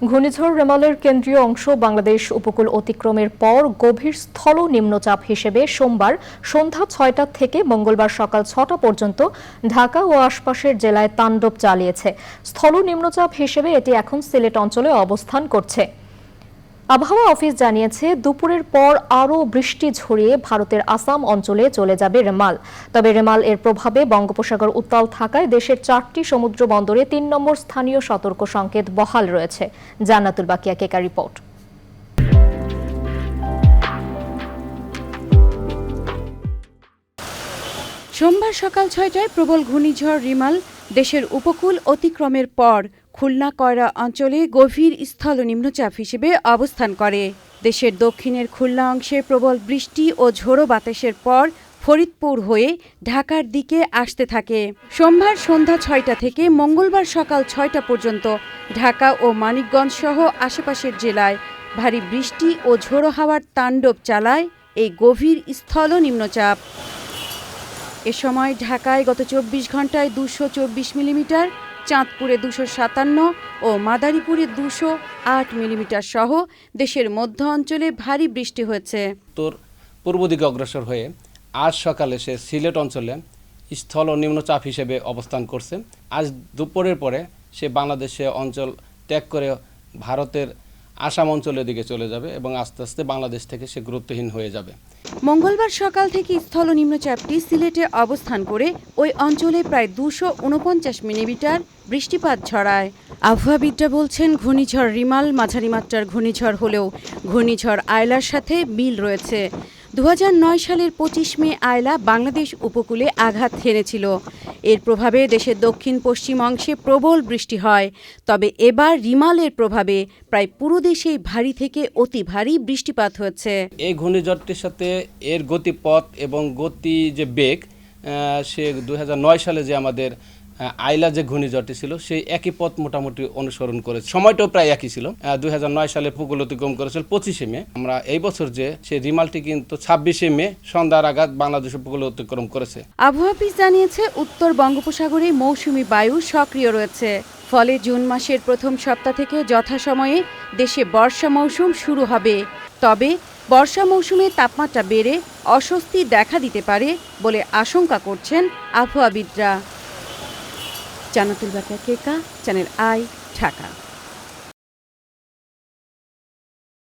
ঘূর্ণিঝড় রেমালের কেন্দ্রীয় অংশ বাংলাদেশ উপকূল অতিক্রমের পর গভীর স্থল নিম্নচাপ হিসেবে সোমবার সন্ধ্যা ছয়টা থেকে মঙ্গলবার সকাল ছটা পর্যন্ত ঢাকা ও আশপাশের জেলায় তাণ্ডব চালিয়েছে। স্থল নিম্নচাপ হিসেবে এটি এখন সিলেট অঞ্চলে অবস্থান করছে। আবহাওয়া অফিস জানিয়েছে, দুপুরের পর আরও বৃষ্টি ঝরিয়ে ভারতের আসাম অঞ্চলে চলে যাবে রেমাল। তবে রেমাল এর প্রভাবে বঙ্গোপসাগর উত্তাল থাকায় দেশের চারটি সমুদ্র বন্দরে তিন নম্বর স্থানীয় সতর্ক সংকেত বহাল রয়েছে। জান্নাতুল বাকিয়া কেকা রিপোর্ট। সোমবার সকাল ছয়টায় প্রবল ঘূর্ণিঝড় রিমাল দেশের উপকূল অতিক্রমের পর খুলনা কয়রা অঞ্চলে গভীর স্থল নিম্নচাপ হিসেবে অবস্থান করে। দেশের দক্ষিণের খুলনা অংশে প্রবল বৃষ্টি ও ঝোড়ো বাতাসের পর ফরিদপুর হয়ে ঢাকার দিকে আসতে থাকে। সোমবার সন্ধ্যা ছয়টা থেকে মঙ্গলবার সকাল ছয়টা পর্যন্ত ঢাকা ও মানিকগঞ্জ সহ আশেপাশের জেলায় ভারী বৃষ্টি ও ঝোড়ো হাওয়ার তাণ্ডব চালায় এই গভীর স্থল নিম্নচাপ। এ সময় ঢাকায় গত চব্বিশ ঘন্টায় দুশো চব্বিশ মিলিমিটার চাঁদপুরে দুশো সাতান্ন ও মাদারীপুরে দুশো আট মিলিমিটার সহ দেশের মধ্য অঞ্চলে ভারী বৃষ্টি হয়েছে। উত্তর পূর্ব দিকে অগ্রসর হয়ে আজ সকালে সে সিলেট অঞ্চলে স্থল ও নিম্নচাপ হিসেবে অবস্থান করছে। আজ দুপুরের পরে সে বাংলাদেশে অঞ্চল ত্যাগ করে ভারতের আসাম অঞ্চলের দিকে চলে যাবে এবং আস্তে আস্তে বাংলাদেশ থেকে সে গুরুত্বহীন হয়ে যাবে। মঙ্গলবার সকাল থেকে স্থল নিম্নচাপটি সিলেটে অবস্থান করে ওই অঞ্চলে প্রায় দুশো উনপঞ্চাশ মিলিমিটার বৃষ্টিপাত ছড়ায়। আবহাওয়াবিদরা বলছেন, ঘূর্ণিঝড় রিমাল, মাঝারি মাত্রার ঘূর্ণিঝড় হলেও ঘূর্ণিঝড় আয়লার সাথে মিল রয়েছে। দু হাজার নয় সালের পঁচিশ মে আয়লা বাংলাদেশ উপকূলে আঘাত হেনেছিল। এর প্রভাবে দেশের দক্ষিণ পশ্চিম অংশে প্রবল বৃষ্টি হয়। তবে এবার রিমালের প্রভাবে প্রায় পুরো দেশেই ভারী থেকে অতি ভারী বৃষ্টিপাত হচ্ছে এই ঘূর্ণিঝড়টির সাথে এর গতিপথ এবং গতি যে বেগ সে দু হাজার নয় সালে যে আমাদের আইলা যে ঘূর্ণিঝড়টি ছিল, সেই একই পথ মোটামুটি অনুসরণ করে সময়টাও প্রায় একই ছিল। দু হাজার নয় সালে উপকূল অতিক্রম করেছিল পঁচিশে মে। আমরা এই বছর যে সেই রিমালটি কিন্তু ছাব্বিশে মে সন্ধ্যার আঘাত বাংলাদেশ উপকূল অতিক্রম করেছে। আবহাওয়া অফিস জানিয়েছে, উত্তর বঙ্গোপসাগরে মৌসুমি বায়ু সক্রিয় রয়েছে। ফলে জুন মাসের প্রথম সপ্তাহ থেকে যথাসময়ে দেশে বর্ষা মৌসুম শুরু হবে। তবে বর্ষা মৌসুমে তাপমাত্রা বেড়ে অস্বস্তি দেখা দিতে পারে বলে আশঙ্কা করছেন আবহাওয়াবিদরা। Jannatul Bakiya Keka channel I Dhaka